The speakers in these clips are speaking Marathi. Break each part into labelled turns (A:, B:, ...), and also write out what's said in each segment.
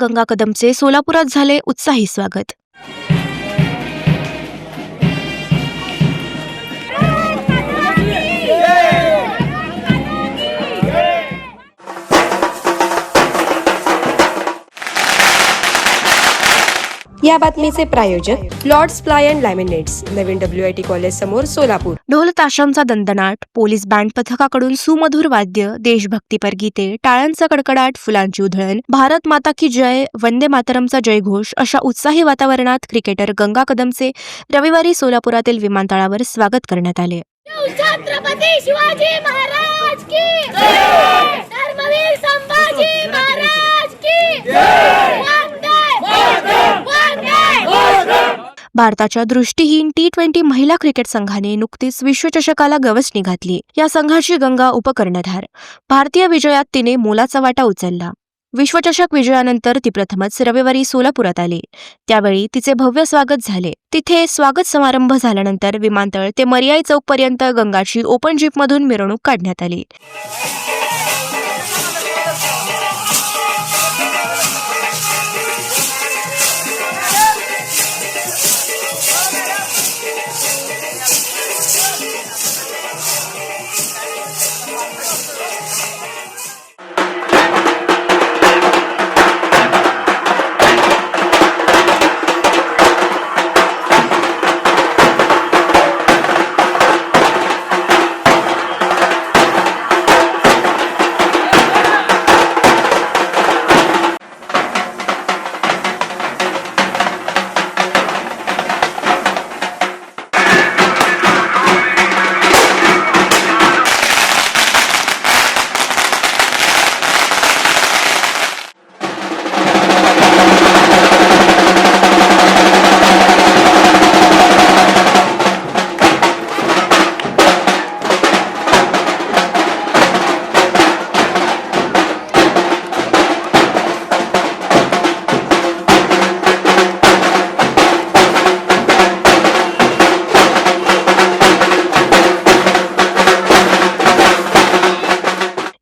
A: गंगा कदमचे सोलापुरात झाले. उत्साही स्वागत.
B: या बातमीचे प्रायोजक लॉर्ड्स प्लाय अँड लॅमिनेट्स नवीन डब्ल्यू आय टी कॉलेज समोर सोलापूर.
A: ढोल ताशांचा दंदनाट पोलीस बँड पथकाकडून सुमधुर वाद्य देशभक्तीपर गीते टाळ्यांचा कडकडाट फुलांची उधळण भारत माता की जय वंदे मातरमचा जयघोष अशा उत्साही वातावरणात क्रिकेटर गंगा कदमचे रविवारी सोलापुरातील विमानतळावर स्वागत करण्यात आले.
C: छत्रपती शिवाजी महाराज की धर्मवीर संभाजी महाराज की वंदे वंदे
A: भारताच्या दृष्टीहीन टी ट्वेंटी महिला क्रिकेट संघाने नुकतीच विश्वचषकाला गवसणी घातली. या संघाची गंगा उपकर्णधार. भारतीय विजयात तिने मोलाचा वाटा उचलला. विश्वचषक विजयानंतर ती प्रथमच रविवारी सोलापुरात आली. त्यावेळी तिचे भव्य स्वागत झाले. तिथे स्वागत समारंभ झाल्यानंतर विमानतळ ते मरियाई चौकपर्यंत गंगाची ओपन जीपमधून मिरवणूक काढण्यात आली.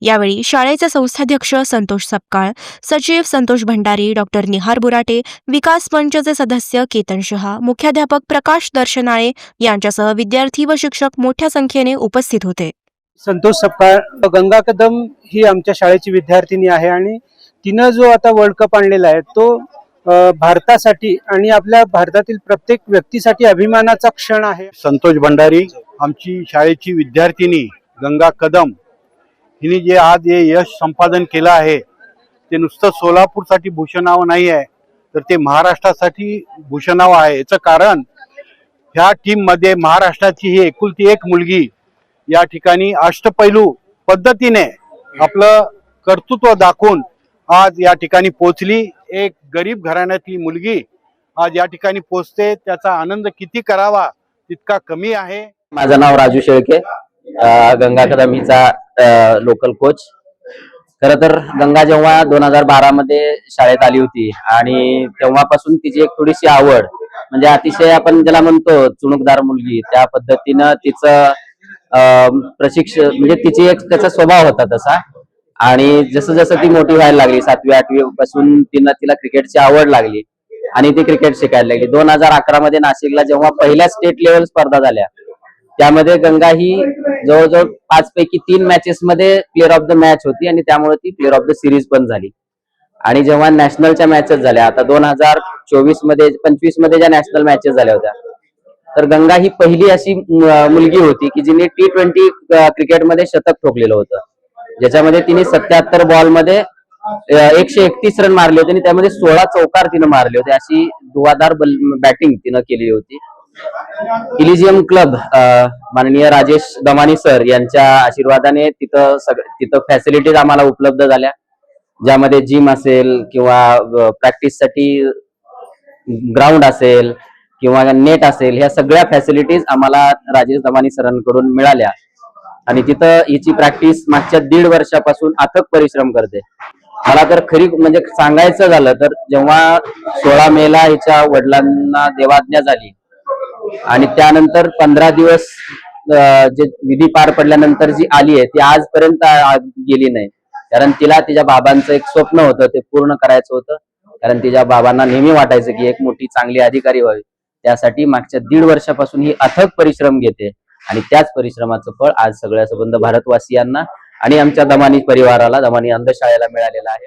A: यावेळी शाळेचे संस्थाध्यक्ष संतोष सपकाळ सचिव संतोष भंडारी डॉक्टर निहार बुराटे विकास मंचचे सदस्य केतन शहा मुख्याध्यापक प्रकाश दर्शनाळे यांच्यासह विद्यार्थी व शिक्षक मोठ्या संख्येने उपस्थित होते.
D: संतोष सपकाळ गंगा कदम ही आमच्या शाळेची विद्यार्थिनी आहे आणि तिनं जो आता वर्ल्ड कप आणलेला आहे तो भारतासाठी आणि आपल्या भारतातील प्रत्येक व्यक्तीसाठी अभिमानाचा क्षण आहे.
E: संतोष भंडारी आमची शाळेची विद्यार्थिनी गंगा कदम हिने जे आज हे यश संपादन केलं आहे ते नुसतं सोलापूरसाठी भूषणावं नाही आहे तर ते महाराष्ट्रासाठी भूषणावं आहे. याचं कारण ह्या टीममध्ये महाराष्ट्राची ही एकुलती एक मुलगी या ठिकाणी अष्टपैलू पद्धतीने आपलं कर्तृत्व दाखवून आज या ठिकाणी पोचली एक गरीब घराण्यातली मुलगी आज या ठिकाणी पोचते त्याचा आनंद किती करावा तितका कमी आहे.
F: माझं नाव राजू शेळके. गंगा लोकल कोच खर तर गंगा जेव्हा दोन हजार बारा मध्ये शाळेत आली होती आणि तेव्हापासून तिची एक थोडीशी आवड म्हणजे अतिशय आपण ज्याला म्हणतो चुणूकदार मुलगी त्या पद्धतीनं तिचं प्रशिक्षण म्हणजे तिची एक त्याचा स्वभाव होता तसा. आणि जसं जसं ती मोठी व्हायला लागली सातवी आठवी पासून तिनं तिला क्रिकेटची आवड लागली आणि ती क्रिकेट शिकायला लागली. दोन हजार अकरा मध्ये नाशिकला जेव्हा पहिल्या स्टेट लेवल स्पर्धा झाल्या त्यामध्ये गंगा ही जवळजवळ पाच पैकी तीन मॅचेस मध्ये प्लेअर ऑफ द मॅच होती आणि त्यामुळे ती प्लेअर ऑफ द सिरीज पण झाली. आणि जेव्हा नॅशनलच्या मॅचेस झाल्या आता दोन हजार चोवीसमध्ये पंचवीसमध्ये ज्या नॅशनल मॅचेस झाल्या होत्या तर गंगा ही पहिली अशी मुलगी होती की जिने टी ट्वेंटी क्रिकेटमध्ये शतक ठोकलेलं होतं. ज्याच्यामध्ये तिने सत्याहत्तर बॉलमध्ये एकशे एकतीस रन मारले होते आणि त्यामध्ये सोळा चौकार तिनं मारले होते. अशी दुवादार बॅटिंग तिनं केली होती. इलिजियम क्लब माननीय राजेश दमानी सर यांच्या आशीर्वादाने तिथं सग तिथं फॅसिलिटीज आम्हाला उपलब्ध झाल्या. ज्यामध्ये जिम असेल किंवा प्रॅक्टिससाठी ग्राउंड असेल किंवा नेट असेल ह्या सगळ्या फॅसिलिटीज आम्हाला राजेश दमानी सरांकडून मिळाल्या. आणि तिथं हिची प्रॅक्टिस मागच्या दीड वर्षापासून अथक परिश्रम करते. मला तर खरी म्हणजे सांगायचं झालं तर जेव्हा सोळा मेला हिच्या वडिलांना देवाज्ञा झाली आणि त्यानंतर पंधरा दिवस जे विधी पार पडल्यानंतर जी आली आहे ती आजपर्यंत गेली नाही. कारण तिला तिच्या बाबांचं एक स्वप्न होतं ते पूर्ण करायचं होतं. कारण तिच्या बाबांना नेहमी वाटायचं की एक मोठी चांगली अधिकारी व्हावी. त्यासाठी मागच्या दीड वर्षापासून ही अथक परिश्रम घेते. आणि त्याच परिश्रमाचं फळ आज सगळ्या संबंध भारतवासियांना आणि आमच्या दमानी परिवाराला दमानी अंधशाळेला मिळालेलं आहे.